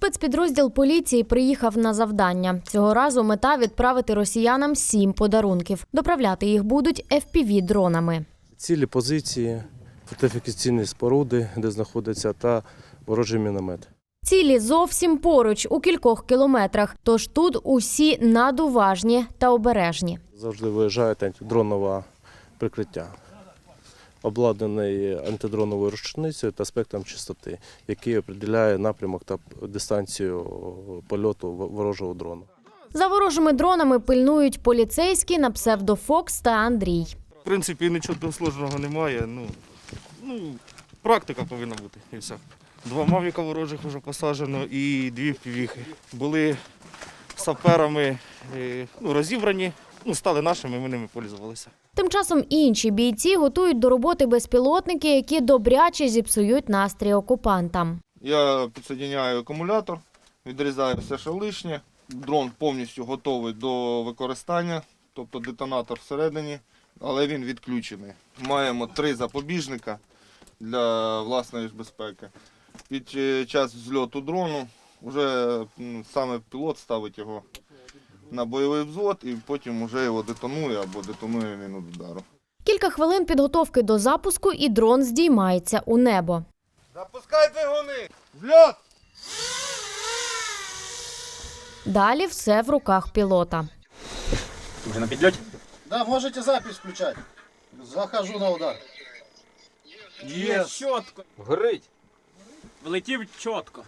Спецпідрозділ поліції приїхав на завдання. Цього разу мета відправити росіянам сім подарунків. Доправляти їх будуть fpv дронами. Цілі позиції, фортифікаційні споруди, де знаходяться, та ворожий міномет. Цілі зовсім поруч, у кількох кілометрах. Тож тут усі надуважні та обережні. Завжди виїжджає антидронове прикриття, обладнаний антидроновою рушницею та спектром частоти, який определяє напрямок та дистанцію польоту ворожого дрону. За ворожими дронами пильнують поліцейські на псевдо Фокс та Андрій. В принципі, нічого сложного немає. Ну, ну, практика повинна бути і все. Два мавіка ворожих вже посаджено і дві півіхи. Були саперами е, ну, розібрані, ну, стали нашими, ми ними пользувалися. Тим часом інші бійці готують до роботи безпілотники, які добряче зіпсують настрій окупантам. Я підсоединяю акумулятор, відрізаю все, що лишнє. Дрон повністю готовий до використання, тобто детонатор всередині, але він відключений. Маємо три запобіжника для власної ж безпеки. Під е, час взльоту дрону вже м, саме пілот ставить його на бойовий взвод і потім вже його детонує або детонує він від удару. Кілька хвилин підготовки до запуску, і дрон здіймається у небо. Запускай двигуни! Взльот! Далі все в руках пілота. Уже на підльоті? Да, можете запись включать. Захожу на удар. Є чітко. Горить. Влетів чітко.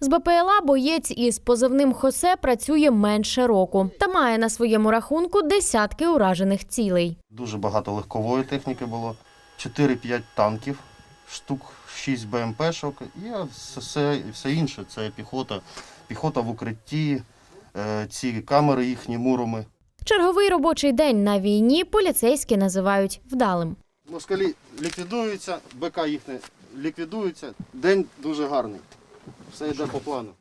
З БПЛА боєць із позивним Хосе працює менше року та має на своєму рахунку десятки уражених цілей. Дуже багато легкової техніки було, 4-5 танків, штук 6 БМПшок і все, все інше. Це піхота, піхота в укритті, е, ці камери їхні муроми. Черговий робочий день на війні поліцейські називають вдалим. Москалі ліквідуються, БК їхне ліквідуються. День дуже гарний. Все йде по плану.